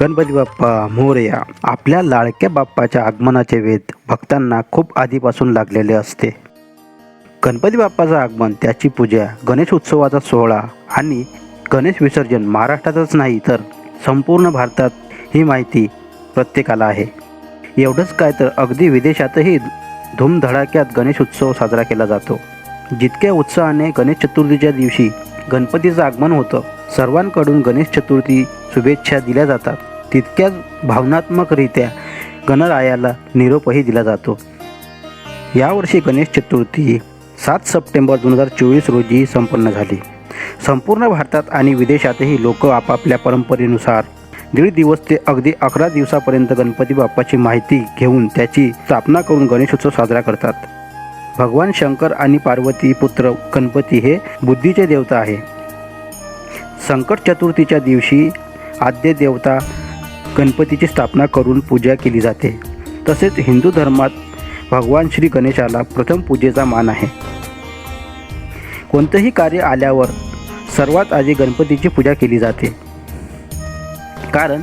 गणपती बाप्पा मोरया आपल्या लाडक्या बाप्पाच्या आगमनाचे वेध भक्तांना खूप आधीपासून लागलेले असते. गणपती बाप्पाचं आगमन त्याची पूजा गणेश उत्सवाचा सोहळा आणि गणेश विसर्जन महाराष्ट्रातच नाही तर संपूर्ण भारतात ही माहिती प्रत्येकाला आहे. एवढंच काय तर अगदी विदेशातही धूमधडाक्यात गणेश उत्सव साजरा केला जातो. जितक्या उत्साहाने गणेश चतुर्थीच्या दिवशी गणपतीचं आगमन होतं. सर्वांकडून गणेश चतुर्थी शुभेच्छा दिल्या जातात. तितक्याच भावनात्मकरित्या गणरायाला निरोपही दिला जातो. यावर्षी गणेश चतुर्थी सात सप्टेंबर दोन हजार चोवीस रोजी संपन्न झाली. संपूर्ण भारतात आणि विदेशातही लोक आपापल्या परंपरेनुसार दीड दिवस ते अगदी अकरा दिवसापर्यंत गणपती बाप्पाची माहिती घेऊन त्याची स्थापना करून गणेशोत्सव साजरा करतात. भगवान शंकर आणि पार्वती पुत्र गणपती हे बुद्धीचे देवता आहे. संकट चतुर्थीच्या दिवशी आद्य देवता गणपतीची स्थापना करून पूजा केली जाते. तसेच हिंदू धर्मात भगवान श्री गणेशाला प्रथम पूजेचा मान आहे. कोणतंही कार्य आल्यावर सर्वात आधी गणपतीची पूजा केली जाते. कारण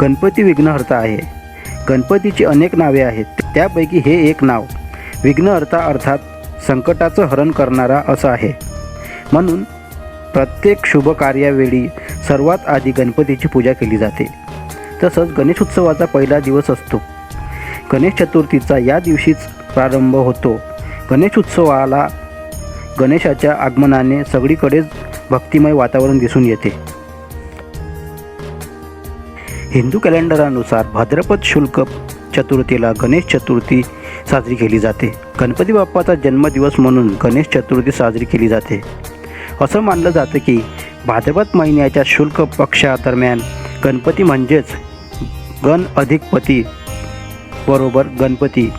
गणपती विघ्नहर्ता आहे. गणपतीची अनेक नावे आहेत. त्यापैकी हे एक नाव विघ्नहर्ता अर्थात संकटाचं हरण करणारा असं आहे. म्हणून प्रत्येक शुभ कार्यावेळी सर्वात आधी गणपतीची पूजा केली जाते. तसंच गणेश उत्सवाचा पहिला दिवस असतो. गणेश चतुर्थीचा या दिवशीच प्रारंभ होतो. गणेश उत्सवाला गणेशाच्या आगमनाने सगळीकडेच भक्तिमय वातावरण दिसून येते. हिंदू कॅलेंडरानुसार भाद्रपद शुल्क चतुर्थीला गणेश चतुर्थी साजरी केली जाते. गणपती बाप्पाचा जन्मदिवस म्हणून गणेश चतुर्थी साजरी केली जाते. असं मानलं जातं की भाद्रपद महिन्याच्या शुल्क पक्षादरम्यान गणपती म्हणजेच गण अधिकपती बरोबर गणपती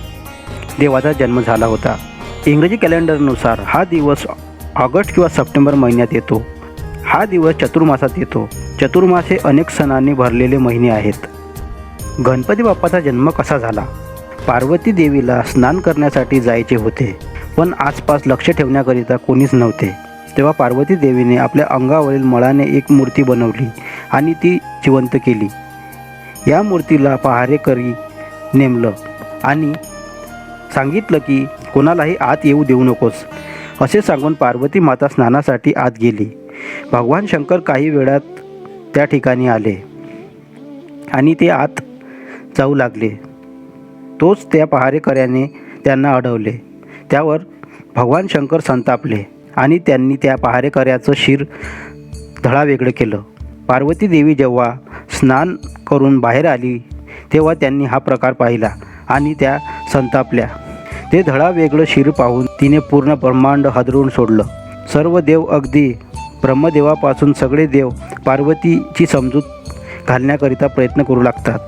देवाचा जन्म झाला होता. इंग्रजी कॅलेंडरनुसार हा दिवस ऑगस्ट किंवा सप्टेंबर महिन्यात येतो. हा दिवस चतुर्मासात येतो. चतुर्मास हे अनेक सणांनी भरलेले महिने आहेत. गणपती बाप्पाचा जन्म कसा झाला? पार्वती देवीला स्नान करण्यासाठी जायचे होते. पण आसपास लक्ष ठेवण्याकरिता कोणीच नव्हते. तेव्हा पार्वती देवीने आपल्या अंगावरील मळाने एक मूर्ती बनवली आणि ती जिवंत केली. या मूर्तीला पहारेकरी नेमलं आणि सांगितलं की कोणालाही आत येऊ देऊ नकोस. असे सांगून पार्वती माता स्नानासाठी आत गेली. भगवान शंकर काही वेळात त्या ठिकाणी आले आणि ते आत जाऊ लागले. तोच त्या पहारेकऱ्याने त्यांना अडवले. त्यावर भगवान शंकर संतापले आणि त्यांनी त्या पहारेकऱ्याचं शिर धडा वेगळं केलं. पार्वती देवी जेव्हा स्नान करून बाहेर आली तेव्हा त्यांनी हा प्रकार पाहिला आणि त्या संतापल्या. ते धडा वेगळं शिर पाहून तिने पूर्ण ब्रह्मांड हदरून सोडलं. सर्व देव अगदी ब्रह्मदेवापासून सगळे देव पार्वतीची समजूत घालण्याकरिता प्रयत्न करू लागतात.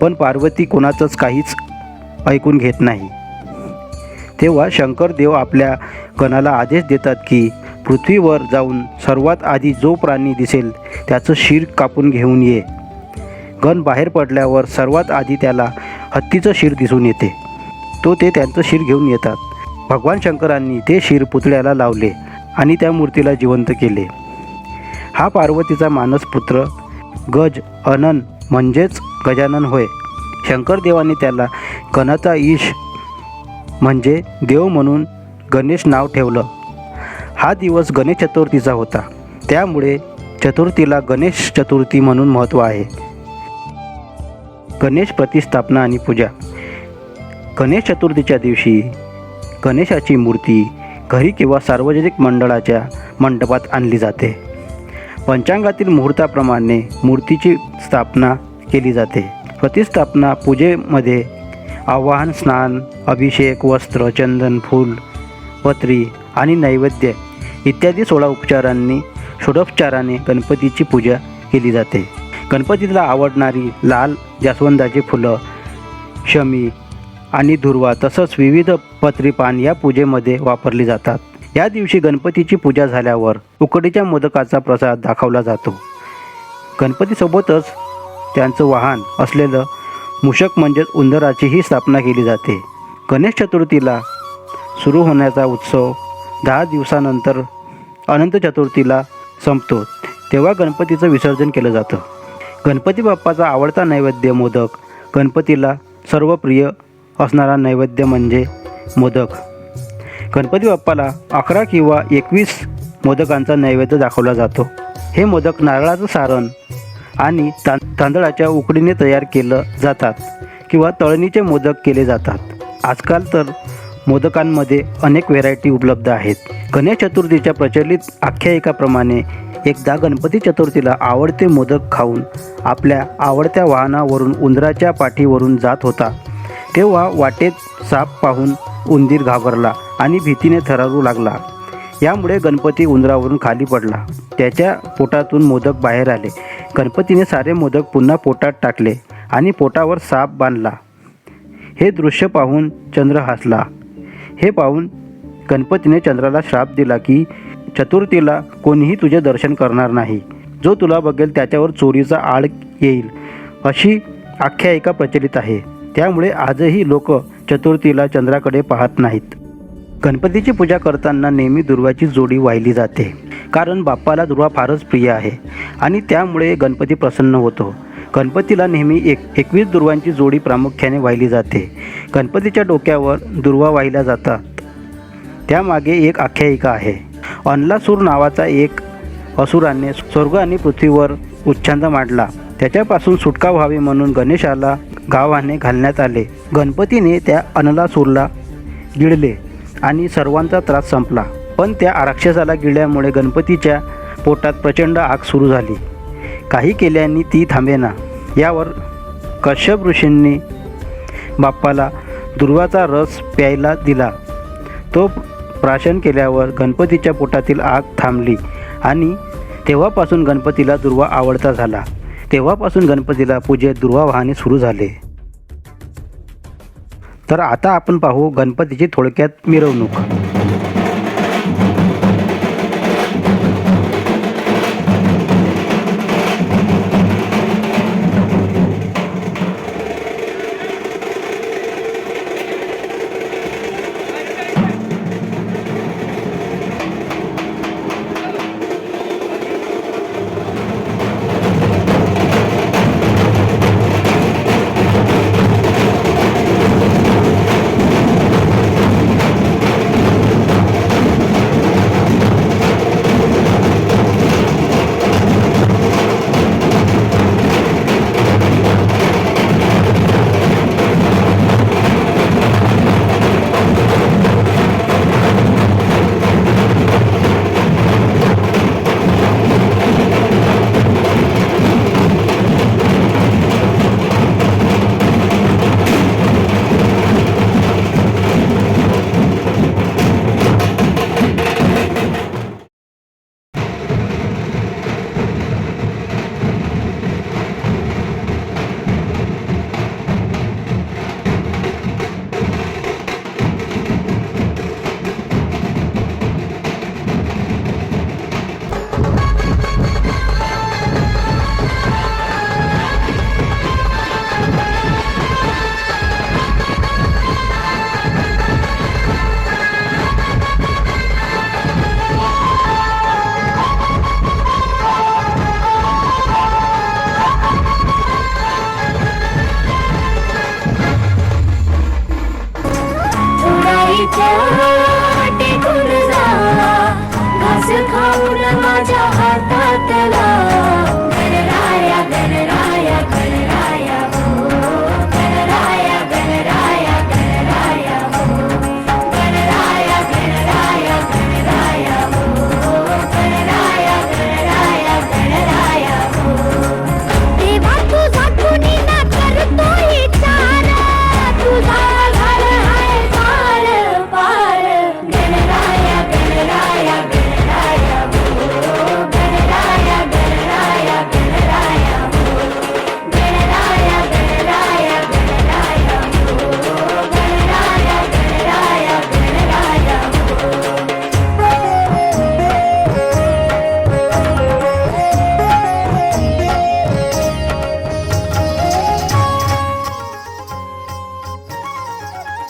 पण पार्वती कोणाचंच काहीच ऐकून घेत नाही. तेव्हा शंकरदेव आपल्या गणाला आदेश देतात की पृथ्वीवर जाऊन सर्वात आधी जो प्राणी दिसेल त्याचं शिर कापून घेऊन ये. गण बाहेर पडल्यावर सर्वात आधी त्याला हत्तीचं शिर दिसून येते. तो ते त्यांचं शिर घेऊन येतात. भगवान शंकरांनी ते शिर पुतळ्याला लावले आणि त्या मूर्तीला जिवंत केले. हा पार्वतीचा मानस पुत्र गज अनन म्हणजेच गजानन होय. शंकरदेवाने त्याला गणाचा ईश म्हणजे देव म्हणून गणेश नाव ठेवलं. हा दिवस गणेश चतुर्थीचा होता. त्यामुळे चतुर्थीला गणेश चतुर्थी म्हणून महत्त्व आहे. गणेश प्रतिस्थापना आणि पूजा. गणेश चतुर्थीच्या दिवशी गणेशाची मूर्ती घरी किंवा सार्वजनिक मंडळाच्या मंडपात आणली जाते. पंचांगातील मुहूर्ताप्रमाणे मूर्तीची स्थापना केली जाते. प्रतिस्थापना पूजेमध्ये आवाहन स्नान अभिषेक वस्त्र चंदन फूल पत्री आणि नैवेद्य इत्यादी सोळा उपचारांनी षोडोपचाराने गणपतीची पूजा केली जाते. गणपतीला आवडणारी लाल जास्वंदाची फुलं शमी आणि दुर्वा तसंच विविध पत्रीपान या पूजेमध्ये वापरली जातात. या दिवशी गणपतीची पूजा झाल्यावर उकडीच्या मोदकाचा प्रसाद दाखवला जातो. गणपतीसोबतच त्यांचं वाहन असलेलं मूषक म्हणजेच उंदराचीही स्थापना केली जाते. गणेश चतुर्थीला सुरू होण्याचा उत्सव दहा दिवसानंतर अनंत चतुर्थीला संपतो. तेव्हा गणपतीचं विसर्जन केलं जातं. गणपती बाप्पाचा आवडता नैवेद्य मोदक गणपतीला सर्व प्रिय असणारा नैवेद्य म्हणजे मोदक. गणपती बाप्पाला अकरा किंवा एकवीस मोदकांचा नैवेद्य दाखवला जातो. हे मोदक नारळाचं सारण आणि तां तांदळाच्या उकडीने तयार केलं जातात किंवा तळणीचे मोदक केले जातात. आजकाल तर मोदकांमध्ये अनेक व्हेरायटी उपलब्ध आहेत. गणेश चतुर्थीच्या प्रचलित आख्यायिकाप्रमाणे एकदा गणपती चतुर्थीला आवडते मोदक खाऊन आपल्या आवडत्या वाहनावरून उंदराच्या पाठीवरून जात होता. तेव्हा वाटेत साप पाहून उंदीर घाबरला आणि भीतीने थरारू लागला. यामुळे गणपती उंदरावरून खाली पडला. त्याच्या पोटातून मोदक बाहेर आले. गणपतीने सारे मोदक पुन्हा पोटात टाकले आणि पोटावर साप बांधला. हे दृश्य पाहून चंद्र हसला. हे पाहून गणपतीने चंद्राला श्राप दिला की चतुर्थीला कोणीही तुझे दर्शन करणार नाही. जो तुला बघेल त्याच्यावर चोरीचा आळ येईल. अशी आख्यायिका प्रचलित आहे. त्यामुळे आजही लोक चतुर्थीला चंद्राकडे पाहत नाहीत. गणपतीची पूजा करताना नेहमी दुर्वाची जोडी वाहिली जाते. कारण बाप्पाला दुर्वा फारच प्रिय आहे. आणि त्यामुळे गणपती प्रसन्न होतो. गणपतीला नेहमी एक एकवीस दुर्वांची जोडी प्रामुख्याने वाहिली जाते. गणपतीच्या डोक्यावर दुर्वा वाहिल्या जातात. त्यामागे एक आख्यायिका आहे. अनलासूर नावाचा एक असुराने स्वर्ग आणि पृथ्वीवर उच्छांद मांडला. त्याच्यापासून सुटका व्हावी म्हणून गणेशाला गावाने घालण्यात आले. गणपतीने त्या अनलासूरला गिळले. आणि सर्वांचा त्रास संपला. पण त्या राक्षसाला गिळल्यामुळे गणपतीच्या पोटात प्रचंड आग सुरू झाली. काही केल्याने ती थांबेना. यावर कश्यप ऋषींनी बाप्पाला दुर्वाचा रस प्यायला दिला. तो प्राशन केल्यावर गणपतीच्या पोटातील आग थांबली आणि तेव्हापासून गणपतीला दुर्वा आवडता झाला. तेव्हापासून गणपतीला पूजेत दुर्वा वाहने सुरू झाले. तर आता आपण पाहू गणपतीची थोडक्यात मिरवणूक.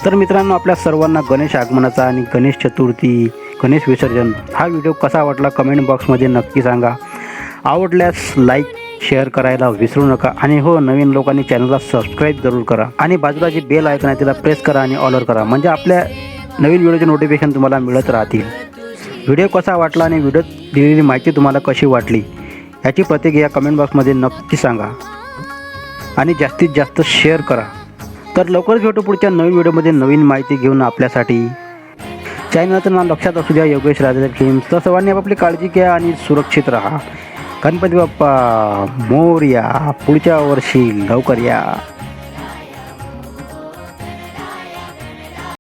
तर मित्रांनो आपल्या सर्वांना गणेश आगमनाचा आणि गणेश चतुर्थी गणेश विसर्जन हा व्हिडिओ कसा वाटला कमेंट बॉक्समध्ये नक्की सांगा. आवडल्यास लाईक शेअर करायला विसरू नका आणि हो नवीन लोकांनी चॅनलला सबस्क्राईब जरूर करा आणि बाजूला जी बेल ऐकून आहे तिला प्रेस करा आणि ऑलर करा. म्हणजे आपल्या नवीन व्हिडिओचे नोटिफिकेशन तुम्हाला मिळत राहतील. व्हिडिओ कसा वाटला आणि व्हिडिओ दिलेली माहिती तुम्हाला कशी वाटली याची प्रतिक्रिया कमेंट बॉक्समध्ये नक्की सांगा. आणि जास्तीत जास्त शेअर करा. तर लवकरच भेटू पुढच्या नवीन व्हिडिओमध्ये नवीन माहिती घेऊन आपल्यासाठी. चॅनलचं नाव लक्षात असू द्या योगेश राजा फिल्म्स तर सर्वांनी आपापली काळजी घ्या आणि सुरक्षित राहा. गणपती बाप्पा मोरया पुढच्या वर्षी लवकर या.